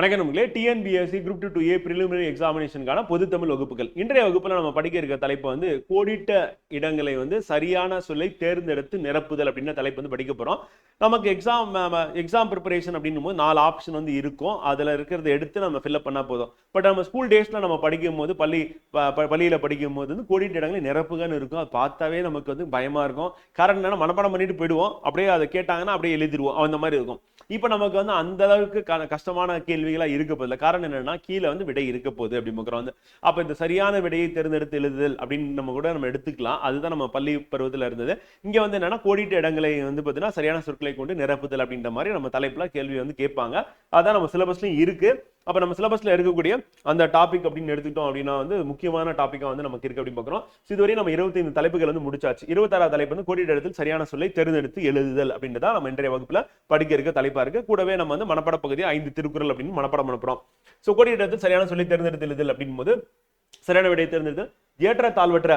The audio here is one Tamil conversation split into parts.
வணக்கம் நம்மளே. TNPSC group two two A preliminary எக்ஸாமினேஷனுக்கான பொது தமிழ் வகுப்புகள். இன்றைய வகுப்பில் நம்ம படிக்க இருக்க தலைப்பு வந்து கோடிட்ட இடங்களை வந்து சரியான சொல்லை தேர்ந்தெடுத்து நிரப்புதல் அப்படின்ற தலைப்பு வந்து படிக்க போகிறோம் நமக்கு எக்ஸாம் எக்ஸாம் ப்ரிப்பரேஷன் அப்படின்னும் போது நாலு ஆப்ஷன் வந்து இருக்கும். அதில் இருக்கிறத எடுத்து நம்ம ஃபில்அப் பண்ணால் போதும். பட் நம்ம ஸ்கூல் டேஸில் நம்ம படிக்கும் போது பள்ளி ப- படிக்கும் போது வந்து கோடிட்ட இடங்களை நிரப்புகன்னு இருக்கும். அது பார்த்தாவே நமக்கு வந்து பயமாக இருக்கும். காரணம் என்னன்னா மனப்பாடம் பண்ணிட்டு போயிடுவோம். அப்படியே அதை கேட்டாங்கன்னா அப்படியே எழுதிடுவோம். அந்த மாதிரி இருக்கும். இப்போ நமக்கு வந்து அந்த அளவுக்கு க- கஷ்டமான கேள்விகளாக இருக்க போதில்லை காரணம் என்னன்னா கீழே வந்து விடை இருக்க போகுது அப்படிங்கிற வந்து அப்ப இந்த சரியான விடையை தேர்ந்தெடுத்து எழுதுதல் அப்படின்னு நம்ம கூட நம்ம எடுத்துக்கலாம். அதுதான் நம்ம பள்ளி பருவத்துல இருந்தது. இங்க வந்து என்னன்னா கோடிட்ட இடங்களை வந்து பார்த்தீங்கன்னா சரியான சொற்களை கொண்டு நிரப்புதல் அப்படின்ற மாதிரி நம்ம தலைப்புல கேள்வி வந்து கேட்பாங்க. அதான் நம்ம சிலபஸ்லயும் இருக்கு. அப்போ நம்ம சிலபஸில் இருக்கக்கூடிய அந்த டாபிக் அப்படின்னு எடுத்துக்கிட்டோம் அப்படின்னா வந்து முக்கியமான டாப்பிக்காக வந்து நமக்கு இருக்கு அப்படின்னு பார்க்குறோம். So இதுவரை நம்ம இருபத்தைந்து தலைப்புகள் வந்து முடிச்சாச்சு. இருபத்தாறாவது தலைப்பு வந்து கோடிட்ட இடத்தில் சரியான சொல்லை தேர்ந்தெடுத்து எழுதுதல் அப்படின்றதா நம்ம இன்றைய வகுப்பில் படிக்க இருக்க தலைப்பா இருக்கு. கூடவே நம்ம வந்து மனப்பாட பகுதி ஐந்து திருக்குறள் அப்படின்னு மனப்பாடம் பண்ண ஸோ கோடிட்ட இடத்தில் சரியான சொல்லை தேர்ந்தெடுத்து எழுதுதல் அப்படின் போது சரியான விடையை தேர்ந்தெடுத்து ஏற்ற தாழ்வற்ற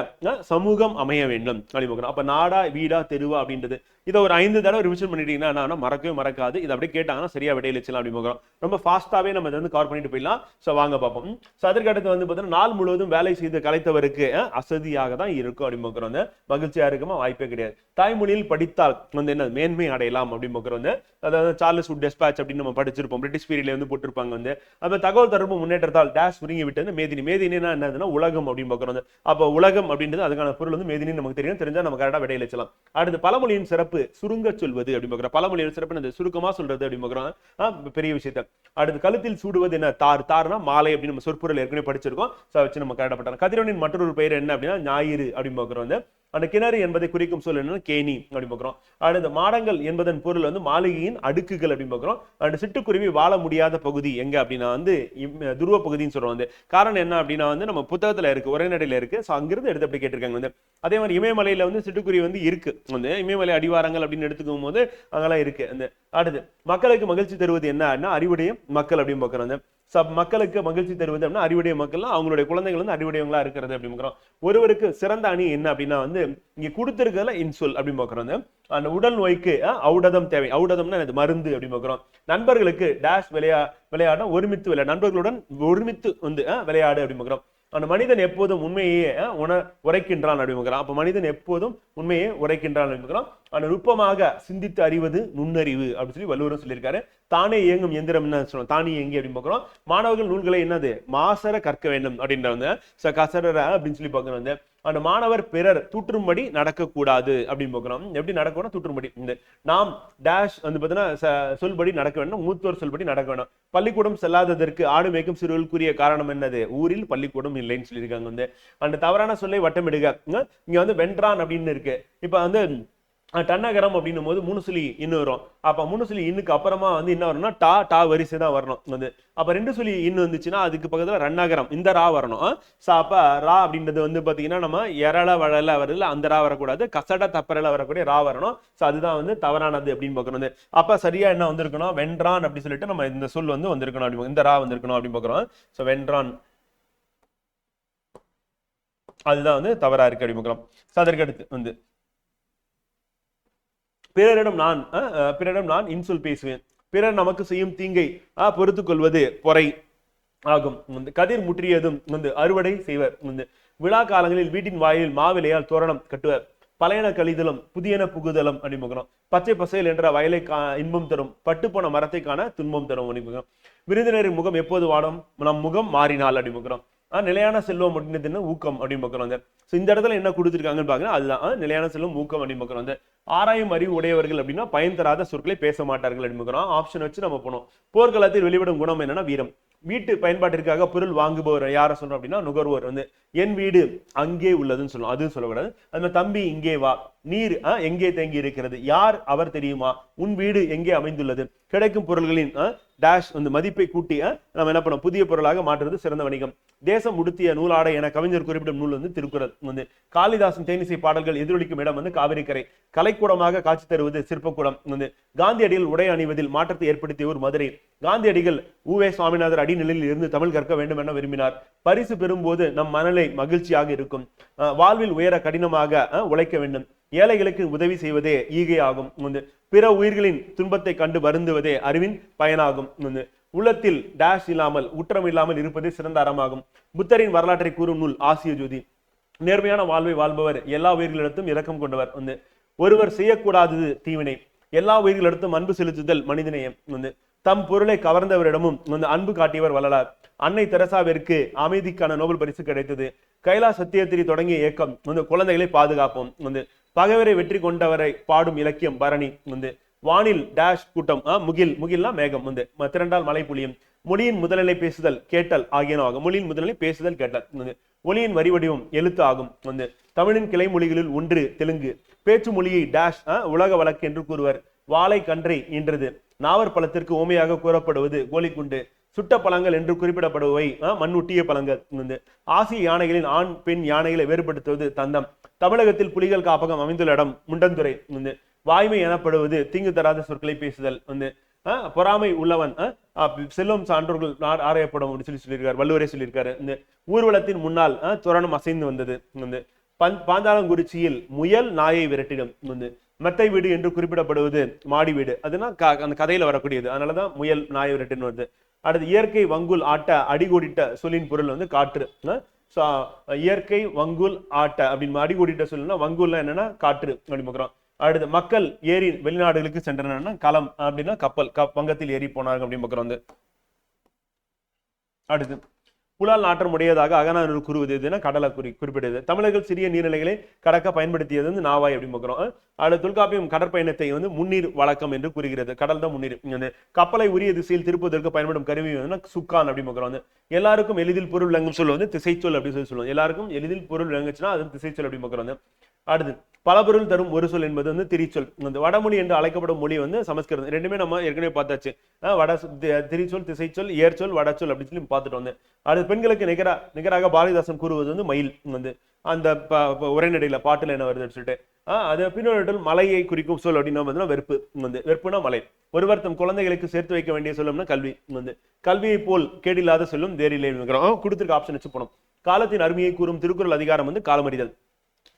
சமூகம் அமைய வேண்டும். அப்படின்னு அப்ப நாடா வீடா தெருவா அப்படின்றது இதை ஒரு ஐந்து தடவை ரிவிஷன் பண்ணிட்டீங்கன்னா என்ன மறக்கவே மறக்காது. இதை அப்படியே கேட்டாங்கன்னா சரியா விடையில வச்சலாம் அப்படின்னு போகிறோம் ரொம்ப ஃபாஸ்ட்டாகவே நம்ம இதை வந்து கவர் பண்ணிட்டு போயிடலாம். ஸோ வாங்க பார்ப்போம். ஸோ அதற்கு அடுத்து வந்து பார்த்தீங்கன்னா நாள் முழுவதும் வேலை செய்து கலைத்தவருக்கு அசதியாக தான் இருக்கும் அப்படின்னு பார்க்குறோம் வந்து மகிழ்ச்சியா இருக்குமா? வாய்ப்பே கிடையாது. தாய்மொழியில் படித்தால் வந்து என்ன மேன்மை அடையலாம் அப்படின்னு பார்க்குறோம் வந்து அதாவது சார்லஸ் உட் டெஸ்பாச் அப்படின்னு நம்ம படிச்சிருப்போம். பிரிட்டிஷ் பீரியட்ல வந்து போட்டிருப்பாங்க வந்து. அந்த தகவல் தொடர்பு முன்னேற்றத்தால் டேஷ் சுருங்கி வந்து மேதினி மேதினா என்னதுன்னா உலகம் அப்படின்னு பார்க்குறோம் வந்து அப்போ உலகம் அப்படின்றது அதுக்கான பொருள் வந்து மேதினி நமக்கு தெரியும். தெரிஞ்சா நம்ம கரெக்டாக விடையில வச்சலாம் அடுத்து பழமொழியின் சிறப்பு சுருங்க சொல்வது அப்படின்னு பார்க்குறோம். பழமொழியின் சிறப்பு என்னது? சுருக்கமா சொல்றது அப்படின்னு பார்க்குறோம். பெரிய விஷயத்த. அடுத்து கழுத்தில் சூடுவது என்ன? தார். தார்னா மாலை அப்படின்னு நம்ம சொற்பொருள் ஏற்கனவே படிச்சிருக்கோம். ஸோ வச்சு நம்ம கரெக்டாக பட்டோம் கதிரவனின் மற்றொரு பெயர் என்ன அப்படின்னா? ஞாயிறு அப்படின்னு பார்க்குறோம் வந்து. அந்த கிணறு என்பதை குறிக்கும் சொல் என்னன்னா கேணி அப்படின்னு பார்க்குறோம். அடுத்து மாடங்கள் என்பதன் பொருள் வந்து மாளிகையின் அடுக்குகள் அப்படின்னு பார்க்குறோம். அண்ட் சிட்டுக்குருவி வாழ முடியாத பகுதி எங்க அப்படின்னா வந்து இம்- துருவ பகுதின்னு சொல்றோம் வந்து. காரணம் என்ன அப்படின்னா வந்து நம்ம புத்தகத்துல இருக்கு உரைநடையில இருக்கு. ஸோ அங்கிருந்து எடுத்து அப்படி கேட்டிருக்காங்க வந்து. அதே மாதிரி இமயமலையில வந்து சிட்டுக்குருவி வந்து இருக்கு. வந்து இமயமலை அடிவாரங்கள் அப்படின்னு எடுத்துக்கும் போது அங்கெல்லாம் இருக்கு. அந்த அடுத்து மக்களுக்கு மகிழ்ச்சி தருவது என்ன அப்படின்னா அறிவுடைய மக்கள் அப்படின்னு பார்க்குறோம் சப் மக்களுக்கு மகிழ்ச்சி தருவது அப்படின்னா அறிவுடைய மக்கள்லாம் அவங்களுடைய குழந்தைகள் வந்து அறிவுடையவங்களா இருக்கிறது அப்படின்னு ஒருவருக்கு சிறந்த அணி என்ன அப்படின்னா வந்து இங்க கொடுத்துருக்கிறதுல இன்சொல் அப்படின்னு பார்க்குறோம் அந்த உடல் நோய்க்கு அவுடதம் ஔடதம் தேவை. ஔடதம்னா எனக்கு மருந்து அப்படின்னு பார்க்குறோம். நண்பர்களுக்கு டேஷ் விளையா விளையாட ஒருமித்து விளையாட. நண்பர்களுடன் ஒருமித்து வந்து விளையாடு அப்படின்னு பார்க்குறோம். அந்த மனிதன் எப்போதும் உண்மையே உண உரைக்கின்றான் அப்படின்னு பார்க்குறோம். அப்ப மனிதன் எப்போதும் உண்மையே உரைக்கின்றான் அப்படின்னு பார்க்குறோம். அந்த நுட்பமாக சிந்தித்து அறிவது நுண்ணறிவு அப்படின்னு சொல்லி வள்ளுவரும் சொல்லியிருக்காரு. தானே இயங்கும் எந்திரம் என்ன சொல்றோம்? தானே இயங்கி அப்படின்னு பார்க்குறோம். மாணவர்கள் நூல்களை என்னது? மாசர கற்க வேண்டும் அப்படின்ற வந்து ச கசர அப்படின்னு சொல்லி பார்க்குறோம் வந்து அந்த மாணவர் பிறர் தூற்றும்படி நடக்கக்கூடாது அப்படின்னு பார்க்குறோம். எப்படி நடக்கணும் தூற்றும்படி. இந்த நாம் டேஷ் வந்து பார்த்தீங்கன்னா ச- சொல்படி நடக்க வேண்டும் மூத்தோர் சொல்படி நடக்க வேணும் பள்ளிக்கூடம் செல்லாததற்கு ஆடு மேய்க்கும் சிறுவர்களுக்குரிய காரணம் என்னது? ஊரில் பள்ளிக்கூடம் இல்லைன்னு சொல்லியிருக்காங்க வந்து. அந்த தவறான சொல்லை வட்டமிடுக. இங்க வந்து வென்றான் அப்படின்னு இருக்கு. இப்போ வந்து டன்னகரம் அப்படின்னும் போது மூணு சொல்லி இன்னும் வரும். அப்ப மூணு சொல்லி இன்னுக்கு அப்புறமா வந்து என்ன வரும்னா டா டா வரிசை தான் வரணும். வந்து அப்ப ரெண்டு சொல்லி இன்னும் வந்துச்சுன்னா அதுக்கு பக்கத்துல ரன்னகரம் இந்த ரா வரணும். ஸோ அப்ப ரா அப்படின்றது வந்து பாத்தீங்கன்னா நம்ம எரள வழல வருதுல அந்த ரா வரக்கூடாது. கசட தப்பரல வரக்கூடிய ரா வரணும். ஸோ அதுதான் வந்து தவறானது அப்படின்னு பார்க்கணும் வந்து அப்ப சரியா என்ன வந்திருக்கணும்? வென்றான் அப்படி சொல்லிட்டு நம்ம இந்த சொல் வந்து வந்திருக்கணும் அப்படி இந்த ரா வந்திருக்கணும் அப்படின்னு பார்க்குறோம் ஸோ வென்றான். அதுதான் வந்து தவறா இருக்கு அப்படி பார்க்கலாம் ஸோ அதற்கு அடுத்து வந்து பிறரிடம் நான் பிறரிடம் நான் இன்சொல் பேசுவேன். பிறர் நமக்கு செய்யும் தீங்கை பொறுத்து கொள்வது பொறை ஆகும். வந்து கதிர் முற்றியதும் வந்து அறுவடை செய்வர். வந்து விழா காலங்களில் வீட்டின் வாயில் மாவிலையால் தோரணம் கட்டுவர். பழையன கழிதலும் புதியன புகுதலும் அப்படிமுகிறோம் பச்சை பசையல் என்ற வயலை கா இன்பம் தரும். பட்டுப்போன மரத்தை காண துன்பம் தரும் அணிமுகம் விருந்தினரின் முகம் எப்போது வாடும்? நம் முகம் மாறினால் அப்படிமுகிறோம் நிலையான செல்வம் அப்படின்றது ஊக்கம் அப்படின்னு பார்க்குறோம். வந்து ஸோ இந்த இடத்துல என்ன கொடுத்துருக்காங்கன்னு பார்க்குறேன் அதுதான் நிலையான செல்வம் ஊக்கம் அப்படின்னு பார்க்குறோம். வந்து ஆராயும் அறிவு உடையவர்கள் அப்படின்னா பயன் தராத சொற்களை பேச மாட்டார்கள் அப்படின்னு பார்க்குறோம். ஆப்ஷன் வச்சு நம்ம போனோம். போர்க்களத்தில் வெளிவிடும் குணம் என்னன்னா வீரம். வீட்டு பயன்பாட்டிற்காக பொருள் வாங்குபவர் யாரை சொல்றோம் அப்படின்னா நுகர்வோர். வந்து என் வீடு அங்கே உள்ளதுன்னு சொல்லுவோம். அதுவும் சொல்லக்கூடாது. அது மாதிரி தம்பி இங்கே வா. நீர் ஆஹ், எங்கே தேங்கி இருக்கிறது? யார் அவர் தெரியுமா? உன் வீடு எங்கே அமைந்துள்ளது? கிடைக்கும் பொருள்களின் டேஷ் அந்த மதிப்பை கூட்டி ஆஹ், நம்ம என்ன பண்ணோம்? புதிய பொருளாக மாற்றுறது சிறந்த வணிகம். தேசம் உடுத்திய நூலாடை என கவிஞர் குறிப்பிடும் நூல் வந்து திருக்குறள் வந்து. காளிதாசன் தேனிசை பாடல்கள் எதிரொலிக்கும் இடம் வந்து காவிரிக்கரை. கலைக்கூடமாக காட்சி தருவது சிற்பக்கூடம் வந்து. காந்தியடிகள் உடை அணிவதில் மாற்றத்தை ஏற்படுத்திய ஒரு மதுரை. காந்தியடிகள் உவே சுவாமிநாதர் அடிநிலையில் இருந்து தமிழ் கற்க வேண்டும் என விரும்பினார். பரிசு பெறும்போது நம் மனநிலை மகிழ்ச்சியாக இருக்கும். வாழ்வில் உயர கடினமாக உழைக்க வேண்டும். ஏழைகளுக்கு உதவி செய்வதே ஈகை ஆகும். வந்து பிற உயிர்களின் துன்பத்தை கண்டு வருந்துவதே அறிவின் பயனாகும். வந்து உள்ளத்தில் டேஷ் இல்லாமல் உற்றம் இல்லாமல் இருப்பதே சிறந்த அறமாகும். புத்தரின் வரலாற்றை கூறும் நூல் ஆசிய ஜோதி. நேர்மையான வாழ்வை வாழ்பவர் எல்லா உயிர்களிடத்தும் இரக்கம் கொண்டவர். வந்து ஒருவர் செய்யக்கூடாதது தீவினை. எல்லா உயிர்களிடத்தும் அன்பு செலுத்துதல் மனிதநேயம். வந்து தம் பொருளை கவர்ந்தவரிடமும் வந்து அன்பு காட்டியவர் வள்ளலார். அன்னை தெரசாவிற்கு அமைதிக்கான நோபல் பரிசு கிடைத்தது. கைலா சத்தியத்திரி தொடங்கிய இயக்கம். வந்து குழந்தைகளை பாதுகாப்போம். வந்து பகைவரை வெற்றி கொண்டவரை பாடும் இலக்கியம் பரணி வந்து. வானில் டேஷ் கூட்டம் ஆ, முகில் முகில்னா மேகம் வந்து. ம- திரண்டால் மலை புலியும். மொழியின் முதல்நிலை பேசுதல் கேட்டல் ஆகியன ஆகும். மொழியின் முதல்நிலை பேசுதல் கேட்டல் வந்து. ஒளியின் வரி வடிவம் எழுத்து ஆகும் வந்து. தமிழின் கிளை மொழிகளில் ஒன்று தெலுங்கு. பேச்சு மொழியை டேஷ் ஆ, உலக வழக்கு என்று கூறுவர். வாழை கன்றை ஈன்றது. நாவர் பழத்திற்கு ஓமையாக கூறப்படுவது கோலிக்குண்டு. சுட்ட பழங்கள் என்று குறிப்பிடப்படுவை ஆ, மண்ணுட்டிய பழங்கள் வந்து. ஆசிய யானைகளின் ஆண் பெண் யானைகளை வேறுபடுத்துவது தந்தம். தமிழகத்தில் புலிகள் காப்பகம் அமைந்துள்ள இடம் முண்டந்துறை. வந்து வாய்மை எனப்படுவது தீங்கு தராத சொற்களை பேசுதல். வந்து பொறாமை உள்ளவன் செல்லும் செல்வம் சான்றோர்கள் ஆராயப்படும் அப்படின்னு சொல்லி சொல்லியிருக்காரு வள்ளுவரே சொல்லியிருக்காரு. இந்த ஊர்வலத்தின் முன்னால் துரணம் அசைந்து வந்தது. வந்து பந் பாந்தாளங்குறிச்சியில் முயல் நாயை விரட்டிடும். வந்து மெத்தை வீடு என்று குறிப்பிடப்படுவது மாடி வீடு. அதுனா க- அந்த கதையில வரக்கூடியது. அதனாலதான் முயல் நாயை விரட்டின்னு வருது அடுத்து இயற்கை வங்குல் ஆட்ட அடிகோடிட்ட சொல்லின் பொருள் வந்து காற்று. ஸோ இயற்கை வங்குல் ஆட்டை அப்படின்னு அடிகோடிட்ட சொல்லணும்னா வங்குல்னா என்னன்னா காற்று அப்படின்னு பார்க்குறோம். அடுத்து மக்கள் ஏரி வெளிநாடுகளுக்கு சென்றன களம் அப்படின்னா கப்பல் கப் வங்கத்தில் ஏறி போனாங்க அப்படின்னு பார்க்குறோம் வந்து. அடுத்து புலால் நாற்றம் உடையதாக அகநானூறு கூறுவது எதுனா கடலை குறி குறிப்பிடுது தமிழர்கள் சிறிய நீர்நிலைகளை கடக்க பயன்படுத்தியது வந்து நாவாய் அப்படின்னு பார்க்குறோம். அதில் தொல்காப்பியம் கடற்பயணத்தை வந்து முன்னீர் வழக்கம் என்று கூறுகிறது. கடல் தான் முன்னீர். வந்து கப்பலை உரிய திசையில் திருப்புவதற்கு பயன்படும் கருவி வந்து சுக்கான் அப்படின்னு பார்க்குறோம். வந்து எல்லாருக்கும் எளிதில் பொருள் விளங்கும் சொல்ல வந்து திசைச்சொல் அப்படின்னு சொல்லி சொல்லுவோம் எல்லாருக்கும் எளிதில் பொருள் விளங்குச்சுன்னா அது திசைச்சொல் அப்படின்னு பார்க்குறோம். வந்து அடுத்து பல பொருள் தரும் ஒரு சொல் என்பது வந்து திரிச்சொல். இந்த வடமொழி என்று அழைக்கப்படும் மொழி வந்து சமஸ்கிருதம். ரெண்டுமே நம்ம ஏற்கனவே பார்த்தாச்சு. வட தி- திரிச்சொல் திசைச்சொல் ஏர்ச்சொல் வடச்சொல் அப்படின்னு சொல்லி பார்த்துட்டு வந்து. அடுத்து பெண்களுக்கு நிகரா நிகராக பாரதிதாசன் கூறுவது வந்து மயில் வந்து. அந்த ப- உரைநடையில பாட்டுல என்ன வருதுன்னு சொல்லிட்டு. அது பின்னொரு மலையை குறிக்கும் சொல் அப்படின்னா வந்து வெறுப்பு வந்து வெறுப்புனா மலை. ஒருவர் தம் குழந்தைகளுக்கு சேர்த்து வைக்க வேண்டிய சொல்லம்னா கல்வி வந்து. கல்வியை போல் கேடில்லாத சொல்லும் தேரிலே கொடுத்துருக்க ஆப்ஷன் வச்சு போனோம். காலத்தின் அருமையை கூறும் திருக்குறள் அதிகாரம் வந்து காலமறிதல்.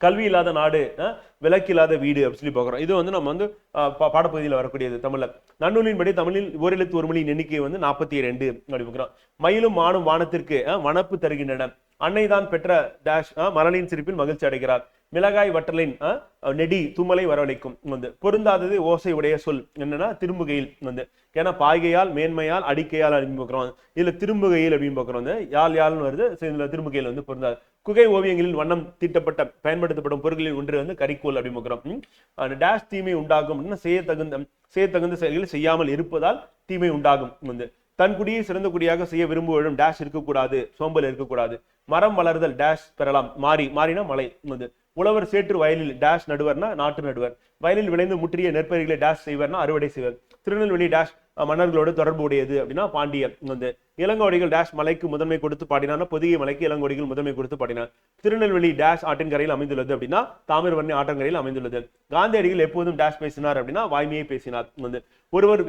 கல்வி இல்லாத நாடு அஹ், விலக்கில்லாத வீடு அப்படின்னு சொல்லி பார்க்குறோம். இது வந்து நம்ம வந்து பா- பாடப்பகுதியில் வரக்கூடியது தமிழில். நன்னூலின்படி தமிழில் ஓரெழுத்து ஒரு மொழியின் எண்ணிக்கை வந்து நாற்பத்தி ரெண்டு அப்படி பார்க்குறோம். மயிலும் மானும் வானத்திற்கு வனப்பு தருகின்றன. அன்னைதான் பெற்ற டேஷ் அஹ், சிரிப்பில் மகிழ்ச்சி அடைகிறார். மிளகாய் வட்டலின் நெடி தும்மலை வரவழைக்கும் வந்து. பொருந்தாதது ஓசை உடைய சொல் என்னன்னா திரும்புகையில் வந்து. ஏன்னா பாய்கையால் மேன்மையால் அடிக்கையால் அப்படின்னு பார்க்குறோம். இல்லை திரும்புகையில் அப்படின்னு பார்க்குறோம். வந்து யாழ் யாழ்னு வருது இதில் திரும்புகையில் வந்து பொருந்தாது. குகை ஓவியங்களில் வண்ணம் தீட்டப்பட்ட பயன்படுத்தப்படும் பொருட்களில் ஒன்று வந்து கரிக்கோல் அப்படின்னு அந்த டேஷ் தீமை உண்டாகும் அப்படின்னா செய்ய தகுந்த தகுந்த செயல்களை செய்யாமல் இருப்பதால் தீமை உண்டாகும் வந்து. தன் குடியை சிறந்த குடியாக செய்ய விரும்புவதும் டேஷ் இருக்கக்கூடாது சோம்பல் இருக்கக்கூடாது. மரம் வளர்தல் டேஷ் பெறலாம் மாறி மாறினா மலை வந்து. உழவர் சேற்று வயலில் டேஷ் நடுவர்னா நாட்டு நடுவர். வயலில் விளைந்து முற்றிய நெற்பயிர்களை டேஷ் செய்வார்னா அறுவடை செய்வர். திருநெல்வேலி டேஷ் மன்னர்களோடு தொடர்பு உடையது அப்படின்னா பாண்டியர் வந்து. இளங்கோடிகள் டேஷ் மலைக்கு முதன்மை கொடுத்து பாடினான பொதிகை மலைக்கு இளங்கோடிகள் முதன்மை கொடுத்து பாடினார். திருநெல்வேலி டேஷ் ஆட்டின் கரையில் அமைந்துள்ளது அப்படின்னா தாமிரபரணி ஆட்டங்கரையில் அமைந்துள்ளது. காந்தியடிகள் எப்போதும் டேஷ் பேசினார் அப்படின்னா வாய்மையை பேசினார். வந்து ஒருவர்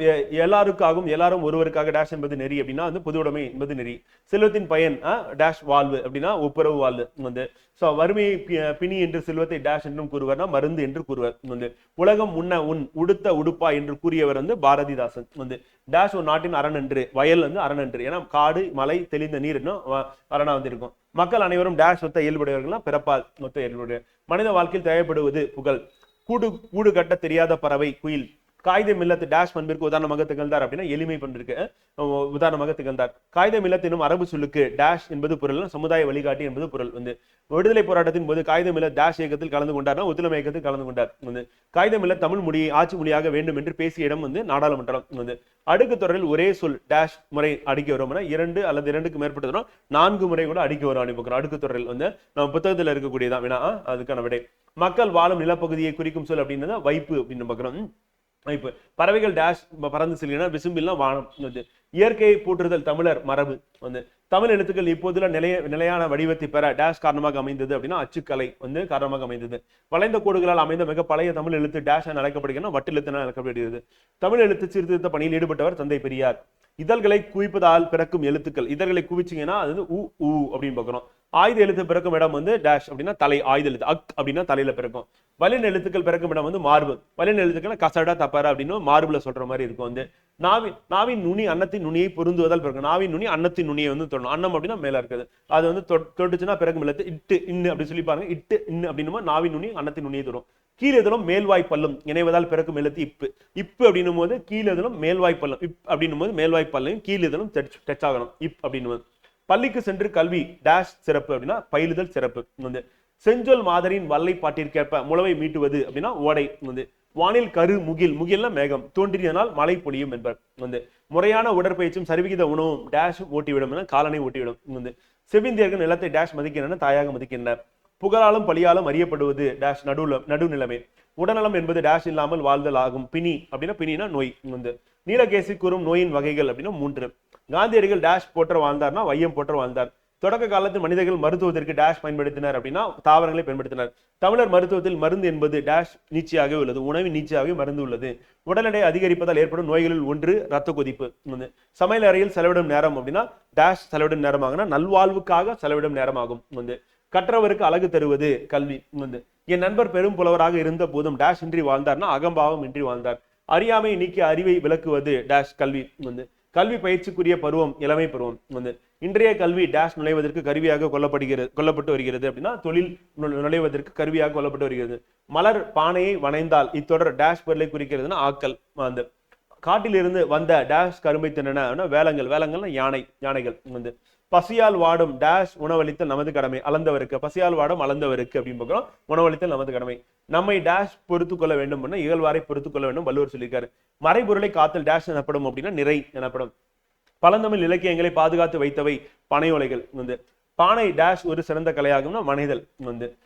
எல்லாருக்காகவும் எல்லாரும் ஒருவருக்காக டேஷ் என்பது நெறி அப்படின்னா வந்து உடைமை என்பது நெறி. செல்வத்தின் பயன் டேஷ் வாழ்வு அப்படின்னா ஒப்புரவு வாழ்வு. வந்து ஸோ வறுமையை பிணி என்று செல்வத்தை டேஷ் என்றும் கூறுவர்னா மருந்து என்று கூறுவர். வந்து உலகம் உண்ண உன் உடுத்த உடுப்பா என்று கூறியவர் வந்து பாரதிதாசன். வந்து டேஷ் ஒரு நாட்டின் அரண் என்று வயல் வந்து அரண் என்று ஏன்னா காடு மலை தெளிந்த நீர் வரணா வ- வந்து இருக்கும் மக்கள் அனைவரும் டேஷ் ஒத்த இயல்புடையவர்கள்லாம் பிறப்பால் மொத்த இயல்புடைய மனித வாழ்க்கையில் தேவைப்படுவது புகழ். கூடு கூடு கட்ட தெரியாத பறவை குயில். காகிதம் இல்லத்து டேஷ் பண்பிற்கு உதாரணமாக திகழ்ந்தார் அப்படின்னா எளிமை பண்பிற்கு உதாரணமாக திகழ்ந்தார். காகிதம் இல்லத் எனும் அரபு சொல்லுக்கு டேஷ் என்பது பொருள் சமுதாய வழிகாட்டி என்பது பொருள். வந்து விடுதலை போராட்டத்தின் போது காகிதம் இல்ல டேஷ் இயக்கத்தில் கலந்து கொண்டார்னா ஒத்துழைமை இயக்கத்தில் கலந்து கொண்டார். வந்து காகிதம் இல்ல தமிழ் மொழியை ஆட்சி மொழியாக வேண்டும் என்று பேசிய இடம் வந்து நாடாளுமன்றம். வந்து அடுக்கு தொடரில் ஒரே சொல் டேஷ் முறை அடிக்க வரும்னா இரண்டு அல்லது இரண்டுக்கு மேற்பட்டதுனா நான்கு முறை கூட அடிக்க வரும் அனுப்புகிறோம் அடுக்கு தொடரில் வந்து நம்ம புத்தகத்தில் இருக்கக்கூடியதான். வேணா அதுக்கான விடை. மக்கள் வாழும் நிலப்பகுதியை குறிக்கும் சொல் அப்படின்னா வைப்பு அப்படின்னு பார்க்குறோம். இப்போ பறவைகள் டேஷ் பறந்து செல்கிறனா விசும்பில்லாம் வானம். வந்து இயற்கையை போற்றுதல் தமிழர் மரபு. வந்து தமிழ் எழுத்துக்கள் இப்போதுள்ள நிலைய நிலையான வடிவத்தை பெற டேஷ் காரணமாக அமைந்தது அப்படின்னா அச்சுக்கலை வந்து காரணமாக அமைந்தது. வளைந்த கோடுகளால் அமைந்த மிக பழைய தமிழ் எழுத்து டேஷ் என அழைக்கப்படுகிறது வட்டெழுத்து என அழைக்கப்படுகிறது. தமிழ் எழுத்து சீர்திருத்த பணியில் ஈடுபட்டவர் தந்தை பெரியார். இதழ்களை குவிப்பதால் பிறக்கும் எழுத்துக்கள். இதழ்களை குவிச்சிங்கன்னா அது வந்து உ ஊ அப்படின்னு பார்க்குறோம் ஆயுத எழுத்து பிறக்கும் இடம் வந்து டேஷ் அப்படின்னா தலை ஆயுத எழுத்து. அக் அப்படின்னா தலையில பிறக்கும். வலின் எழுத்துக்கள் பிறக்கும் இடம் வந்து மார்பு. வலின் எழுத்துக்கள் கசடா தப்பரா அப்படின்னு மார்புல சொல்ற மாதிரி இருக்கும் வந்து. நாவின் நாவின் நுனி அன்னத்தின் நுனியை பொருந்துவதால் பிறக்கும். நாவின் நுனி அன்னத்தின் நுனியை வந்து தொடணும் அன்னம் அப்படின்னா மேல இருக்குது. அது வந்து தொட்டுச்சுன்னா பிறக்கும் எழுத்து. இட்டு இன்னு அப்படி சொல்லி பாருங்க. இட்டு இன்னு அப்படின்னு நாவின் நுனி அன்னத்தின் நுனியை தரும் கீழெதிலும் மேல்வாய் பல்லும் இணைவதால் பிறக்கும் எழுத்து இப்பு. இப்பு அப்படின்னும் போது கீழெதிலும் மேல்வாய் பல்லும். இப் அப்படின்னும் போது மேல்வாய் பல்லையும் கீழெதிலும் டச் ஆகணும். இப் அப்படின்னும் போது பள்ளிக்கு சென்று கல்வி டேஷ் சிறப்பு அப்படின்னா பயிலுதல் சிறப்பு. வந்து செஞ்சொல் மாதரின் வல்லை பாட்டிற்கேற்ப முளவை மீட்டுவது அப்படின்னா ஓடை. வந்து வானில் கரு முகில் முகில்னா மேகம். தோன்றியதனால் மழை பொழியும் என்பர். வந்து முறையான உடற்பயிற்சியும் சரிவிகித உணவும் டேஷ் ஓட்டிவிடும் என காலனை ஓட்டிவிடும். வந்து செவிந்தியர்கள் நிலத்தை டேஷ் மதிக்கின்றன தாயாக மதிக்கின்றன புகழாலும் பழியாலும் அறியப்படுவது டேஷ் நடுவுல நடுநிலைமை உடல்நலம் என்பது டேஷ் இல்லாமல் வாழ்தல் ஆகும். பிணி அப்படின்னா பிணினா நோய் வந்து. நீலகேசி கூறும் நோயின் வகைகள் அப்படின்னா மூன்று. காந்தியடிகள் டேஷ் போற்ற வாழ்ந்தார்னா வையம் போற்ற வாழ்ந்தார். தொடக்க காலத்தில் மனிதர்கள் மருத்துவத்திற்கு டேஷ் பயன்படுத்தினர் அப்படின்னா தாவரங்களை பயன்படுத்தினர். தமிழர் மருத்துவத்தில் மருந்து என்பது டேஷ் நீச்சியாகவே உள்ளது. உணவின் நீச்சியாகவே மருந்து உள்ளது. உடல் எடை அதிகரிப்பதால் ஏற்படும் நோய்களில் ஒன்று ரத்த கொதிப்பு வந்து. சமையல் அறையில் செலவிடும் நேரம் அப்படின்னா டேஷ் செலவிடும் நேரமாகனா நல்வாழ்வுக்காக செலவிடும் நேரமாகும் வந்து. கற்றவருக்கு அழகு தருவது கல்வி. வந்து என் நண்பர் பெரும் புலவராக இருந்த போதும் டேஷ் இன்றி வாழ்ந்தார்னா அகம்பாவம் இன்றி வாழ்ந்தார். அறியாமை நீக்கி அறிவை விளக்குவது டேஷ் கல்வி. வந்து கல்வி பயிற்சிக்குரிய பருவம் இளமை பருவம். வந்து இன்றைய கல்வி டேஷ் நுழைவதற்கு கருவியாக கொல்லப்படுகிறது கொல்லப்பட்டு வருகிறது அப்படின்னா தொழில் நு- நுழைவதற்கு கருவியாக கொல்லப்பட்டு வருகிறது. மலர் பானையை வணைந்தால் இத்தொடர் டேஷ் பொருளை குறிக்கிறதுனா ஆக்கல். வந்து காட்டிலிருந்து வந்த டேஷ் கரும்பை தின்னன அப்படின்னா வேலங்கள். வேலங்கள்னா யானை யானைகள். வந்து பசியால் வாடும் டேஷ் உணவளித்தல் நமது கடமை அளந்தவருக்கு. பசியால் வாடும் அளந்தவருக்கு அப்படின்னு பார்க்குறோம். உணவளித்தல் நமது கடமை. நம்மை டேஷ் பொறுத்து கொள்ள வேண்டும் இகழ்வாரை பொறுத்து கொள்ள வேண்டும் வள்ளுவர் சொல்லியிருக்காரு. மறைபொருளை காத்தல் டேஷ் எனப்படும் அப்படின்னா நிறை எனப்படும். பழந்தமிழ் இலக்கியங்களை பாதுகாத்து வைத்தவை பனையோலைகள் வந்து. பானை டேஷ் ஒரு சிறந்த கலையாகும்னா மனைதல் வந்து.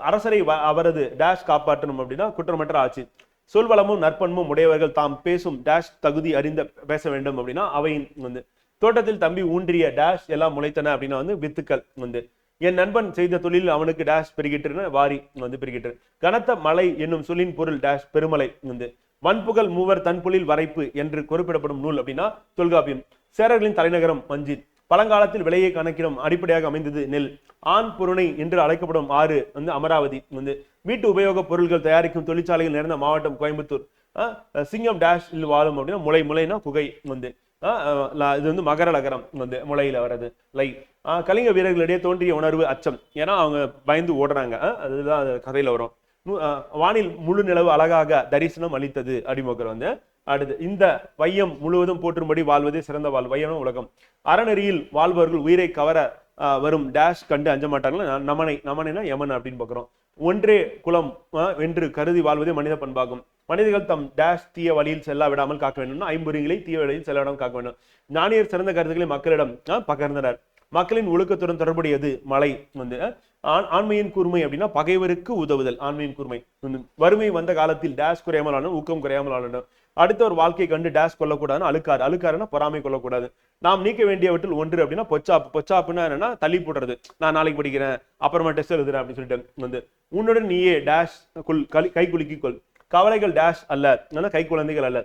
அரசரை வ- அவரது டேஷ் காப்பாற்றணும் அப்படின்னா குற்றமற்ற ஆட்சி. சொல்வளமும் நற்பண்பும் உடையவர்கள் தாம் பேசும் டேஷ் தகுதி அறிந்த பேச வேண்டும் அப்படின்னா அவையின் வந்து. தோட்டத்தில் தம்பி ஊன்றிய டேஷ் எல்லாம் முளைத்தன அப்படின்னா வந்து வித்துக்கள் வந்து. என் நண்பன் செய்த தொழில் அவனுக்கு டேஷ் பெருகிட்டு வாரி வந்து பெருகிட்டு கனத்த மலை என்னும் சொல்லின் பொருள் டேஷ் பெருமலை வந்து. வன்புகழ் மூவர் தன்புலில் வரைப்பு என்று குறிப்பிடப்படும் நூல் அப்படின்னா தொல்காப்பியம். சேரர்களின் தலைநகரம் மஞ்சி பழங்காலத்தில் விலையை கணக்கிடும் அடிப்படையாக அமைந்தது நெல். ஆண் பொருணை என்று அழைக்கப்படும் ஆறு வந்து அமராவதி வந்து. வீட்டு உபயோகப் பொருட்கள் தயாரிக்கும் தொழிற்சாலையில் நிறைந்த மாவட்டம் கோயம்புத்தூர். ஆஹ் சிங்கம் டேஷ் வாழும் அப்படின்னா முளை முளைனா குகை வந்து. இது வந்து மகர லகரம் வந்து முளையில் வர்றது. லை. கலிங்க வீரர்களிடையே தோன்றிய உணர்வு அச்சம். ஏன்னா அவங்க பயந்து ஓடுறாங்க. அதுதான் கதையில் வரும். வானில் முழு நிலவு அழகாக தரிசனம் அளித்தது அடிமோக்கர் வந்து. அடுத்து இந்த வையம் முழுவதும் போற்றும்படி வாழ்வதே சிறந்த வாழ் வையனும் உலகம். அறநெறியில் வாழ்பவர்கள் உயிரை கவர வரும் டேஷ் கண்டு அஞ்ச மாட்டாங்களா நமனை நமனைனா யமன் அப்படின்னு பார்க்குறோம். ஒன்றே குலம் என்று கருதி வாழ்வதே மனித பண்பாகும். மனிதர்கள் தம் டேஷ் தீய வழியில் செல்ல விடாமல் காக்க வேண்டும்னா ஐம்பொறிகளை தீய வழியில் செல்ல விடாமல் காக்க வேண்டும். ஞானியர் சிறந்த கருத்துக்களை மக்களிடம் பகர்ந்தனர் பகிர்ந்தனர். மக்களின் ஒழுக்கத்துடன் தொடர்புடையது மலை வந்து ஆண் ஆண்மையின் கூர்மை அப்படின்னா பகைவருக்கு உதவுதல் ஆண்மையின் கூர்மை. வறுமை வந்த காலத்தில் டேஷ் குறையாமல் ஆனோம் ஊக்கம் குறையாமல் ஆளும் அடுத்த ஒரு வாழ்க்கை கண்டு டேஷ் கொள்ளக்கூடாதுன்னு அழுக்காறு அழுக்காருன்னா பொறாமை கொள்ளக்கூடாது நாம் நீக்க வேண்டியவற்றில் ஒன்று அப்படின்னா பொச்சாப்பு. பொச்சாப்புன்னா என்னன்னா தள்ளி போடுறது. நான் நாளைக்கு படிக்கிறேன் அப்புறமா டெஸ்ட் எழுதுறேன் அப்படின்னு சொல்லிட்டு வந்து உன்னுடன் நீயே டேஷ் குல் கலி கை குலுக்கி கொள். கவலைகள் டேஷ் அல்ல. ஆனா கை குழந்தைகள் அல்ல.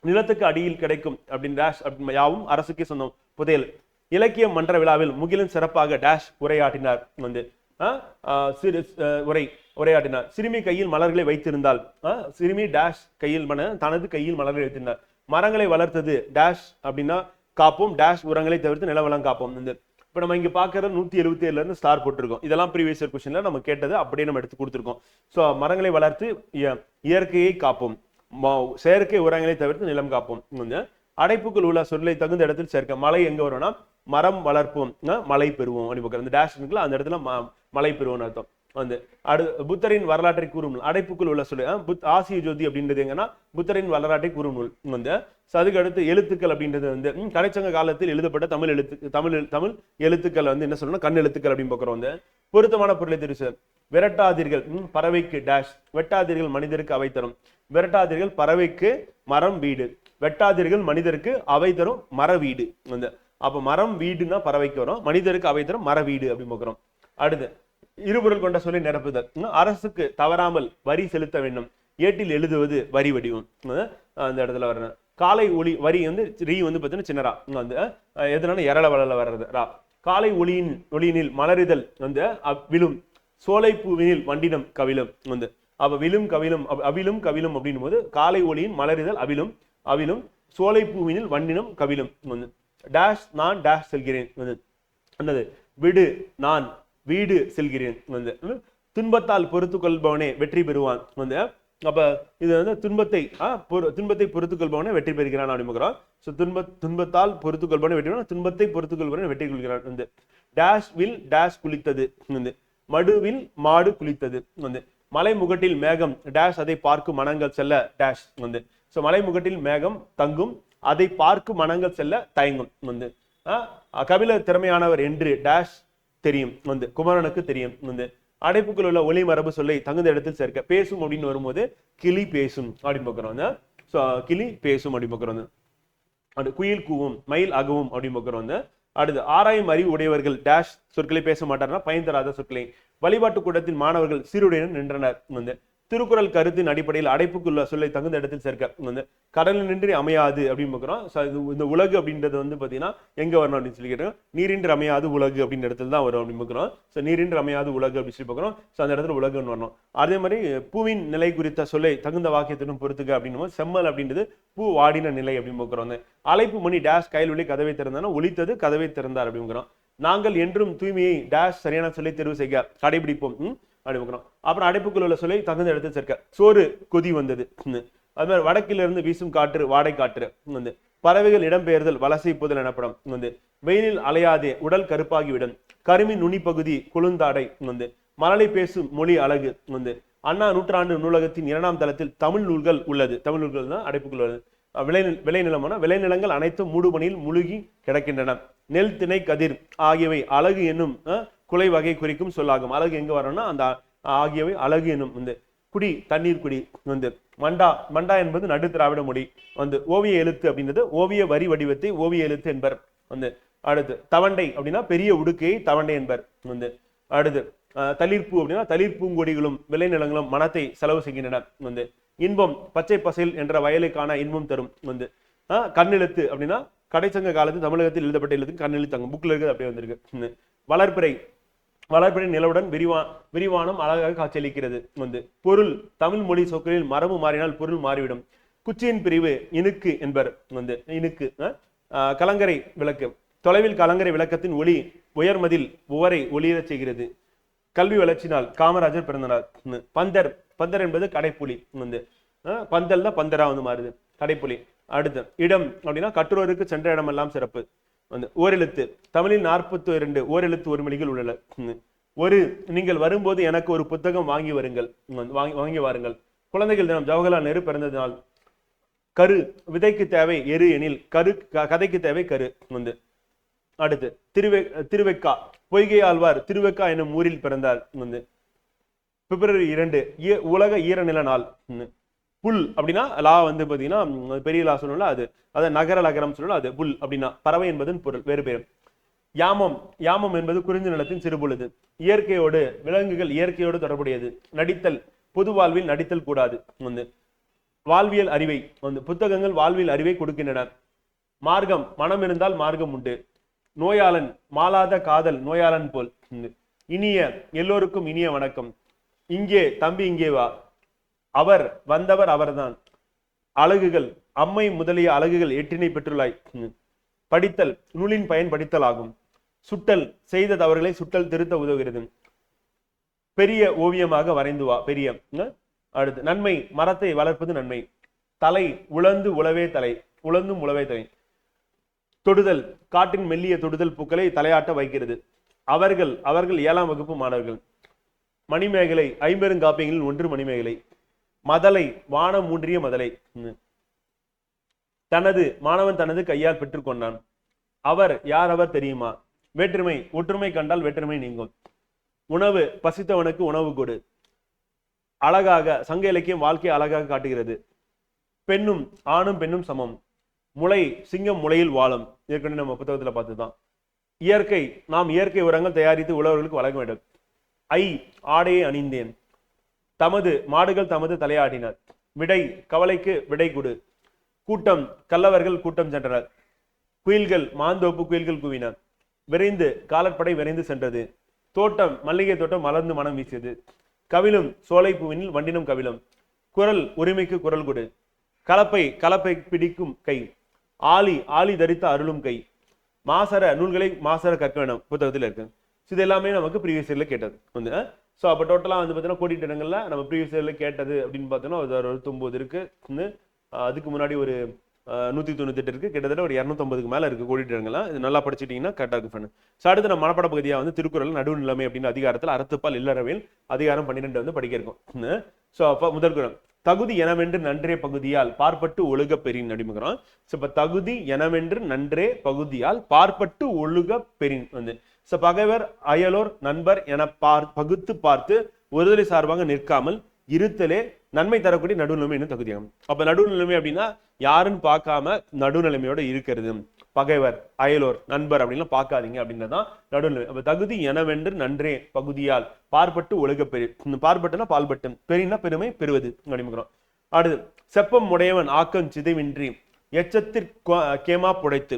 நிலத்துக்கு அடியில் கிடைக்கும் அப்படின்னு டேஷ் அப்படின்னு யாவும் அரசுக்கே சொந்தம் புதையல். இலக்கிய மன்ற விழாவில் முகிலன் சிறப்பாக டேஷ் உரையாற்றினார் வந்து. ஆஹ் சிறு உரை. உரையாடினார் சிறுமி கையில் மலர்களை வைத்திருந்தால் சிறுமி டேஷ் கையில் மன தனது கையில் மலர்களை வைத்திருந்தார் மரங்களை வளர்த்தது டேஷ் அப்படின்னா காப்போம். டேஷ் உரங்களை தவிர்த்து நிலவளம் காப்போம். இந்த இப்போ நம்ம இங்கே பார்க்கறது நூற்றி எழுபத்தி ஏழுலேருந்து ஸ்டார் போட்டிருக்கோம். இதெல்லாம் ப்ரீவியஸ் இயர் கொஸ்டினில் நம்ம கேட்டது அப்படியே நம்ம எடுத்து கொடுத்துருக்கோம். ஸோ மரங்களை வளர்த்து இய- இயற்கையை காப்போம். செயற்கை உரங்களை தவிர்த்து நிலம் காப்போம். அடைப்புக்குள் உள்ள சொல்லை தகுந்த இடத்தில் சேர்க்க மழை எங்கே வரும்னா மரம் வளர்ப்போம். மழை பெறுவோம். அப்படி பார்க்கறது. இந்த டேஷ் இருக்குல்ல அந்த இடத்துல ம- மழை பெறுவோம்னு அர்த்தம். வந்து அடு புத்தரின் வரலாற்றை கூறும் நூல். அடைப்புக்குள் உள்ள சொல்லு புத் ஆசிய ஜோதி அப்படின்றது எங்கன்னா புத்தரின் வரலாற்றை கூறும் நூல் வந்து சதுக்கடுத்து அதுக்கு அடுத்து எழுத்துக்கள் அப்படின்றது வந்து கடைச்சங்க காலத்தில் எழுதப்பட்ட தமிழ் எழுத்து தமிழ் தமிழ் எழுத்துக்கள் வந்து என்ன சொல்லணும் கண் எழுத்துக்கள் அப்படின்னு பார்க்குறோம் வந்து. பொருத்தமான பொருளை தெரிவிச்சு விரட்டாதீர்கள் ம், பறவைக்கு டேஷ் வெட்டாதீர்கள் மனிதருக்கு அவை தரும். விரட்டாதீர்கள் பறவைக்கு மரம் வீடு வெட்டாதீர்கள் மனிதருக்கு அவை தரும் மர வீடு வந்து. அப்போ மரம் வீடுன்னா பறவைக்கு வரும் மனிதருக்கு அவை தரும் மர வீடு அப்படின்னு பார்க்குறோம். அடுத்து இருபொருள் கொண்ட சொல்லி நிரப்புதல். அரசுக்கு தவறாமல் வரி செலுத்த வேண்டும். ஏட்டில் எழுதுவது வரி வடிவம். அந்த இடத்துல வரணும் காலை ஒளி வரி வந்து ரீ வந்து பார்த்தீங்கன்னா சின்னரா வந்து அஹ் எதுனால எரள வளல வர்றது ரா. காலை ஒளியின் ஒளியினில் மலரிதல் வந்து விழும். சோலை பூவினில் வண்டினம் கவிழும். வந்து அப்ப விழும் கவிழும் அவிழும் கவிழும் அப்படின்னும் போது காலை ஒளியின் மலரிதல் அவிழும் அவிழும். சோலை பூவினில் வண்டினம் கவிழும். வந்து டேஷ் நான் டேஷ் செல்கிறேன். வந்து என்னது? விடு நான் வீடு செல்கிறேன் வந்து. துன்பத்தால் பொறுத்து கொள்பவனே வெற்றி பெறுவான் வந்து. அப்ப இது வந்து துன்பத்தை ஆ, துன்பத்தை பொறுத்து கொள்பவனே வெற்றி பெறுகிறான் அப்படின்னு ஸோ துன்ப துன்பத்தால் பொறுத்து கொள்பவனே வெற்றி துன்பத்தை பொறுத்து கொள்பவனே வெற்றி கொள்கிறான் வந்து. டேஷ் வில் டேஷ் குளித்தது வந்து. மடுவில் மாடு குளித்தது வந்து. மலை முகட்டில் மேகம் டேஷ் அதை பார்க்கும் மனங்கள் செல்ல டேஷ் வந்து. ஸோ மலை முகட்டில் மேகம் தங்கும் அதை பார்க்கும் மனங்கள் செல்ல தயங்கும் வந்து. கபிலர் திறமையானவர் என்று டேஷ் தெரியும். வந்து குமரனுக்கு தெரியும். வந்து அடைப்புக்குள் உள்ள ஒளி மரபு சொல்லை தகுந்த இடத்தில் சேர்க்க பேசும் அப்படின்னு வரும்போது கிளி பேசும் அப்படின்னு பார்க்குறோம். ஸோ கிளி பேசும் அப்படின்னு பார்க்குறோம். அடுத்து குயில் கூவும் மயில் அகவும் அப்படின்னு பார்க்குறோம். வந்து அடுத்து ஆராயும் அறிவு உடையவர்கள் டேஷ் சொற்களை பேச மாட்டார்னா பயன் தராத சொற்களை. வழிபாட்டு கூட்டத்தின் மாணவர்கள் சீருடையுடன் நின்றனர். வந்து திருக்குறள் கருத்தின் அடிப்படையில் அடைப்புக்குள்ள சொல்லை தகுந்த இடத்தில் சேர்க்க வந்து கடல் நின்று அமையாது அப்படின்னு பார்க்குறோம். ஸோ இது இந்த உலகு அப்படின்றது வந்து பார்த்தீங்கன்னா எங்கே வரணும் அப்படின்னு சொல்லி கேட்டோம் நீரின்றி அமையாது உலகு அப்படின்ற இடத்துல தான் வரும் அப்படின்னு பார்க்குறோம். ஸோ நீரின்றி அமையாது உலகு அப்படின்னு சொல்லி பார்க்குறோம். ஸோ அந்த இடத்துல உலகுன்னு வரணும். அதே மாதிரி பூவின் நிலை குறித்த சொல்லை தகுந்த வாக்கியத்துடன் பொறுத்துக்க அப்படின்னும் செம்மல் அப்படின்றது பூ வாடின நிலை அப்படின்னு பார்க்குறோம். அழைப்பு மணி டேஷ் கையில் ஒளி கதவை திறந்தானா ஒழித்தது கதவை திறந்தார் அப்படிங்கிறோம் நாங்கள் என்றும் தூய்மையை டேஷ் சரியான சொல்லி தேர்வு செய்ய கடைபிடிப்போம். அப்படி பார்க்குறோம் அப்புறம் அடைப்புக்குள்ள சொல்லி தகுந்த இடத்துல சேர்க்க. சோறு கொதி வந்தது. அது மாதிரி வடக்கிலிருந்து வீசும் காற்று வாடை காற்று வந்து. பறவைகள் இடம்பெயர்தல் வலசை புதல் எனப்படும் வந்து. வெயிலில் அலையாதே உடல் கருப்பாகிவிடும். கருமின் நுனி பகுதி குளுந்தாடை வந்து. மலலை பேசும் மொழி அழகு வந்து. அண்ணா நூற்றாண்டு நூலகத்தின் இரண்டாம் தளத்தில் தமிழ் நூல்கள் உள்ளது. தமிழ் நூல்கள் தான் அடைப்புக்குள் உள்ளது விளை விளைநிலமான விளைநிலங்கள் அனைத்தும் மூடுபணியில் முழுகி கிடக்கின்றன. நெல் திணை கதிர் ஆகியவை அழகு என்னும் குலை வகை குறிக்கும் சொல்லாகும். அழகு எங்க வரணும்னா அந்த ஆகியவை அழகு என்னும் வந்து குடி தண்ணீர் குடி வந்து மண்டா மண்டா என்பது நடு திராவிட மொழி வந்து ஓவிய எழுத்து அப்படின்றது ஓவிய வரி வடிவத்தை ஓவிய எழுத்து என்பர் வந்து அடுத்து தவண்டை அப்படின்னா பெரிய உடுக்கையை தவண்டை என்பர் வந்து அடுத்து தளிர்ப்பு தளிர்ப்பூ அப்படின்னா தளிர்ப்பூங்கொடிகளும் விளைநிலங்களும் மனத்தை செலவு செய்கின்றன வந்து இன்பம் பச்சை பசையில் என்ற வயலுக்கான இன்பம் தரும் வந்து கண்ணெழுத்து அப்படின்னா கடைச்சங்க காலத்து தமிழகத்தில் எழுதப்பட்ட எழுத்து கண்ணெழுத்து அங்கே புக்கில் இருக்குது அப்படியே வந்திருக்கு. வளர்ப்பிறை வளர்ப்பிறை நிலவுடன் விரிவா விரிவானம் அழகாக காட்சியளிக்கிறது. வந்து பொருள் தமிழ் மொழி சொற்களில் மரபு மாறினால் பொருள் மாறிவிடும். குச்சியின் பிரிவு இனுக்கு என்பர் வந்து இனுக்கு கலங்கரை விளக்கு. தொலைவில் கலங்கரை விளக்கத்தின் ஒளி உயர்மதில் உவரை ஒளியிடச் செய்கிறது. கல்வி வளர்ச்சினால் காமராஜர் பிறந்தனார் பந்தர் பந்தர் என்பது கடைப்புலி வந்து பந்தல் தான் பந்தரா வந்து மாறுது. கடைப்புலி. அடுத்து இடம் அப்படின்னா கற்றோருக்கு சென்ற இடமெல்லாம் சிறப்பு. வந்து ஓரெழுத்து. தமிழில் நாற்பத்தி இரண்டு ஓரெழுத்து ஒரு மொழிகள் உள்ளன. ஒரு நீங்கள் வரும்போது எனக்கு ஒரு புத்தகம் வாங்கி வருங்கள். வாங்கி வாங்கி வாருங்கள். குழந்தைகள் தினம் ஜவஹர்லால் நேரு பிறந்த நாள் கரு விதைக்கு தேவை எரு எனில் கரு க- கதைக்கு தேவை கரு. வந்து அடுத்து திருவே திருவெக்கா பொய்கை ஆழ்வார் திருவெக்கா எனும் ஊரில் பிறந்தார். வந்து பிப்ரவரி இரண்டு ஈ- உலக ஈரநில நாள். புல் அப்படின்னா லா வந்து பார்த்தீங்கன்னா பெரிய லா சொல்லணும்ல அது அதாவது நகர நகரம் சொல்லணும் அது புல் அப்படின்னா பறவை என்பதன் பொருள் வேறு பேர் யாமம் யாமம் என்பது குறிஞ்சி நிலத்தின் சிறுபொழுது இயற்கையோடு விலங்குகள் இயற்கையோடு தொடர்புடையது. நடித்தல் பொது வாழ்வில் நடித்தல் கூடாது. வந்து வாழ்வியல் அறிவை வந்து புத்தகங்கள் வாழ்வியல் அறிவை கொடுக்கின்றன. மார்க்கம் மனம் இருந்தால் மார்க்கம் உண்டு. நோயாளன் மாலாத காதல் நோயாளன் போல். இனிய எல்லோருக்கும் இனிய வணக்கம். இங்கே தம்பி இங்கே வா. அவர் வந்தவர் அவர்தான். அழகுகள் அம்மை முதலிய அழகுகள் எட்டினை பெற்றுள்ளாய். படித்தல் நூலின் பயன் படித்தல் ஆகும் சுட்டல் செய்த தவறுகளை சுட்டல் திருத்த உதவுகிறது. பெரிய ஓவியமாக வரைந்து வா பெரிய அடுத்து நன்மை மரத்தை வளர்ப்பது நன்மை. தலை உழந்து உழவே தலை உழந்தும் உழவே தலை. தொடுதல் காட்டின் மெல்லிய தொடுதல் பூக்களை தலையாட்ட வைக்கிறது. அவர்கள் அவர்கள் ஏழாம் வகுப்பு மாணவர்கள். மணிமேகலை ஐம்பெருங்காப்பியங்களில் ஒன்று மணிமேகலை. மதலை வானம் மூன்றிய மதலை. தனது மாணவன் தனது கையால் பெற்றுக்கொண்டான் அவர் யார் அவர் தெரியுமா? வேற்றுமை ஒற்றுமை கண்டால் வேற்றுமை நீங்கும். உணவு பசித்தவனுக்கு உணவு கொடு. அழகாக சங்க இலக்கியம் வாழ்க்கையை அழகாக காட்டுகிறது. பெண்ணும் ஆணும் பெண்ணும் சமம். முளை சிங்கம் முளையில் வாழும். ஏற்கனவே நம்ம புத்தகத்துல பார்த்துதான். இயற்கை நாம் இயற்கை உரங்கள் தயாரித்து உழவர்களுக்கு வழங்க வேண்டும். ஐ ஆடையை அணிந்தேன். தமது மாடுகள் தமது தலையாடினர். விடை கவலைக்கு விடை கொடு. கூட்டம் கல்லவர்கள் கூட்டம் சென்றனர். குயில்கள் மாந்தோப்பு குயில்கள் குவின. விரைந்து காலற்படை விரைந்து சென்றது. தோட்டம் மல்லிகை தோட்டம் மலர்ந்து மனம் வீசியது. கவிழும் சோலை பூவினில் வண்டினும் கவிழும். குரல் உரிமைக்கு குரல் கொடு. கலப்பை கலப்பை பிடிக்கும் கை. ஆலி ஆலி தரித்த அருளும் கை. மாசர நூல்களை மாசர கற்க வேணும். புத்தகத்தில் இருக்கு. இது எல்லாமே நமக்கு ப்ரீவியஸ் இயரில் கேட்டது. வந்து ஸோ அப்போ டோட்டலாக வந்து பார்த்தீங்கன்னா கோடிட்ட இடங்களில் நம்ம ப்ரீவியஸ் இயரில் கேட்டது அப்படின்னு பார்த்தோன்னா ஒரு அறுபத்தொம்போது இருக்குன்னு அதுக்கு முன்னாடி ஒரு நூற்றி தொண்ணூத்தெட்டு இருக்கு. கிட்டத்தட்ட ஒரு இரநூத்தொம்பதுக்கு மேலே இருக்கு கோடிட்ட இடங்கள்லாம் இது நல்லா படிச்சிட்டீங்கன்னா கரெக்டாக இருக்கு ஃப்ரெண்ட் ஸோ அடுத்து நம்ம மனப்பட பகுதியாக வந்து திருக்குறள் நடுநிலைமை அப்படின்னு அதிகாரத்தில் அறத்துப்பால் இல்லறவையில் அதிகாரம் பன்னிரெண்டு வந்து படிக்க இருக்கும். ஸோ அப்போ முதல் குரம் தகுதி எனவென்று நன்றே பகுதியால் பார்ப்பட்டு ஒழுக பெறின் அப்படிங்கிறோம் ஸோ இப்போ தகுதி எனவென்று நன்றே பகுதியால் பார்ப்பட்டு ஒழுக பெறின் வந்து. ஸோ பகைவர் அயலோர் நண்பர் என பார் பகுத்து பார்த்து ஒருதலை சார்பாக நிற்காமல் இருத்தலே நன்மை தரக்கூடிய நடுநிலைமைன்னு தகுதியாகும். அப்ப நடுநிலைமை அப்படின்னா யாருன்னு பார்க்காம நடுநிலைமையோட இருக்கிறது. பகைவர் அயலோர் நண்பர் அப்படின்லாம் பார்க்காதீங்க அப்படின்றதான் நடுநிலை. அப்ப தகுதி எனவென்று நன்றே பகுதியால் பார்ப்பட்டு ஒழுக பெரு இந்த பார்ப்பட்டுனா பால்பட்டு பெரியனா பெருமை பெறுவது அப்படிங்கிறோம் அடுத்து செப்பம் உடையவன் ஆக்கம் சிதைவின்றி எச்சத்திற்கேமா புடைத்து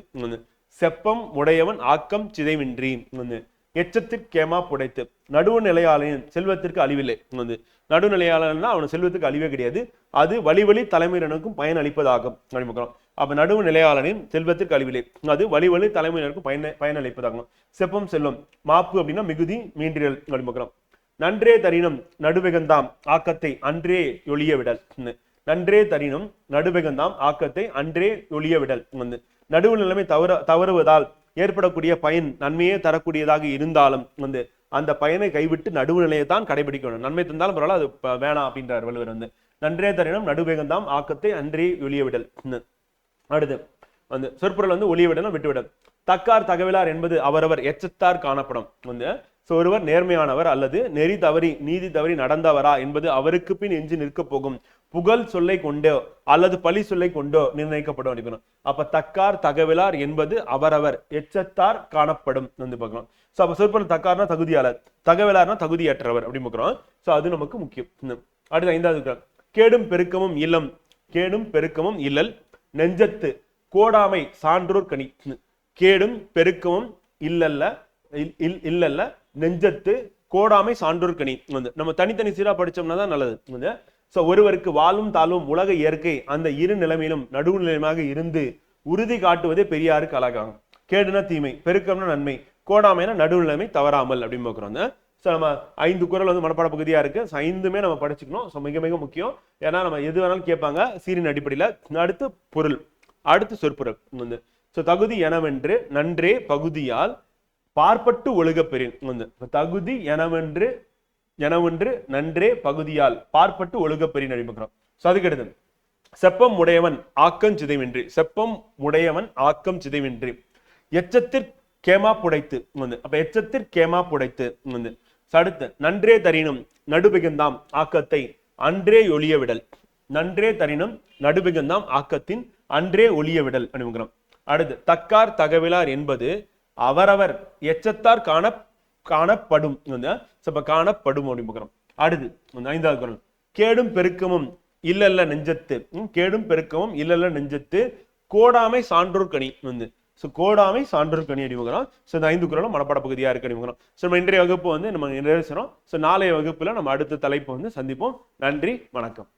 செப்பம் உடையவன் ஆக்கம் சிதைவின்றி. வந்து எச்சத்திற்கேமா புடைத்து. நடுவு நிலையாளன் செல்வத்திற்கு அழிவில்லை. வந்து நடுநிலையாளன்னா அவன் செல்வத்துக்கு அழிவே கிடையாது. அது வழி வழி தலைமையினருக்கும் பயன் அளிப்பதாகும். அப்படிங்கிறோம் அப்ப நடுவு நிலையாளனின் செல்வத்திற்கு அழிவில்லை. அது வழி வழி தலைமையினருக்கும் பயன் பயன் அளிப்பதாகும். செப்பம் செல்வம் மாப்பு அப்படின்னா மிகுதி மீண்டிரல் அப்படிங்கிறோம் நன்றே தரினம் நடுவெகந்தாம். ஆக்கத்தை அன்றே ஒளிய விடல் நன்றே தரினும் நடுவெகந்தாம். ஆக்கத்தை அன்றே ஒளிய விடல் வந்து நடுவு நிலைமை தவற தவறுவதால் ஏற்படக்கூடிய பயன் நன்மையே தரக்கூடியதாக இருந்தாலும் வந்து அந்த பயனை கைவிட்டு நடுவு நிலையை தான் கடைபிடிக்கணும் வேண்டும். நன்மை தந்தாலும் பரவாயில்ல அது வேணாம் அப்படின்றார் வள்ளுவர் வந்து. நன்றே தரினம் நடுவேகந்தாம். ஆக்கத்தை அன்றே ஒளிய விடல் அடுத்து வந்து சொற்பொருள் வந்து ஒளிய விடணும் விட்டுவிடல். தக்கார் தகவலார் என்பது அவரவர் எச்சத்தார் காணப்படும். வந்து ஸோ ஒருவர் நேர்மையானவர் அல்லது நெறி தவறி நீதி தவறி நடந்தவரா என்பது அவருக்கு பின் எஞ்சி நிற்க போகும். புகழ் சொல்லை கொண்டோ அல்லது பழி சொல்லை கொண்டோ நிர்ணயிக்கப்படும் அப்படிக்கணும் அப்ப தக்கார் தகவலார் என்பது அவரவர் எச்சத்தார் காணப்படும் வந்து பார்க்கலாம். சோ அப்ப சொற்பன தக்கார்னா தகுதியாளர் தகவலார்னா தகுதியற்றவர் அப்படி பார்க்கிறோம். சோ அது நமக்கு முக்கியம். அடுத்து ஐந்தாவது கேடும் பெருக்கமும் இல்லம் கேடும் பெருக்கமும் இல்லல் நெஞ்சத்து கோடாமை சான்றோர் கனி. கேடும் பெருக்கமும் இல்லல்ல இல்- இல்- இல்லல்ல நெஞ்சத்து கோடாமை சான்றோர் கனி. வந்து நம்ம தனித்தனி சீரா படிச்சோம்னா தான் நல்லது. ஸோ ஒருவருக்கு வாழும் தாழ்வும் உலக இயற்கை அந்த இரு நிலைமையிலும் நடுவுநிலையமாக இருந்து உறுதி காட்டுவதே பெரியாருக்கு அழகாகும். கேடுனா தீமை பெருக்கம்னா நன்மை கோடாமைனா நடுவுநிலைமை தவறாமல் அப்படின்னு பார்க்குறோம். ஸோ நம்ம ஐந்து குரல் வந்து மனப்பாட பகுதியாக இருக்கு. ஸோ ஐந்துமே நம்ம படிச்சுக்கணும். ஸோ மிக மிக முக்கியம். ஏன்னா நம்ம எது வேணாலும் கேட்பாங்க. சீரின் அடிப்படையில். அடுத்து பொருள் அடுத்து சொற்பொருள். வந்து ஸோ தகுதி எனவென்று நன்றே பகுதியால் பார்ப்பட்டு ஒழுக பெறின். வந்து தகுதி எனவென்று எனவென்று நன்றே பகுதியால் பார்ப்பட்டு ஒழுக பெரிய நடிமுக்கிறோம் ஸோ செப்பம் உடையவன் ஆக்கம் சிதைவின்றி. செப்பம் உடையவன் ஆக்கம் சிதைவின்றி. எச்சத்திற் கேமா புடைத்து வந்து. அப்ப எச்சத்திற் கேமா புடைத்து வந்து. அடுத்து. நன்றே தரினும் நடுபிகந்தாம் ஆக்கத்தை அன்றே ஒளிய விடல். நன்றே தரினும் நடுபிகந்தாம் ஆக்கத்தின் அன்றே ஒளிய விடல் அப்படிங்கிறோம் அடுத்து. தக்கார் தகவலார் என்பது அவரவர் எச்சத்தார் காண காணப்படும். இப்போ காணப்படும் அப்படின்னு அடுத்து வந்து ஐந்தாவது குரல். கேடும் பெருக்கமும் இல்லல்ல நெஞ்சத்து. ம், கேடும் பெருக்கமும் இல்லல்ல நெஞ்சத்து. கோடாமை சான்றோர் கனி. வந்து ஸோ கோடாமை சான்றோர் கனி அடிமுகிறோம் ஸோ இந்த ஐந்து குரலும் மனப்பாட பகுதியாக இருக்கு அடிமுகிறோம் ஸோ நம்ம இன்றைய வகுப்பு வந்து நம்ம நிறைவேற்றுறோம் ஸோ நாளைய வகுப்பில் நம்ம அடுத்த தலைப்பு வந்து சந்திப்போம். நன்றி வணக்கம்.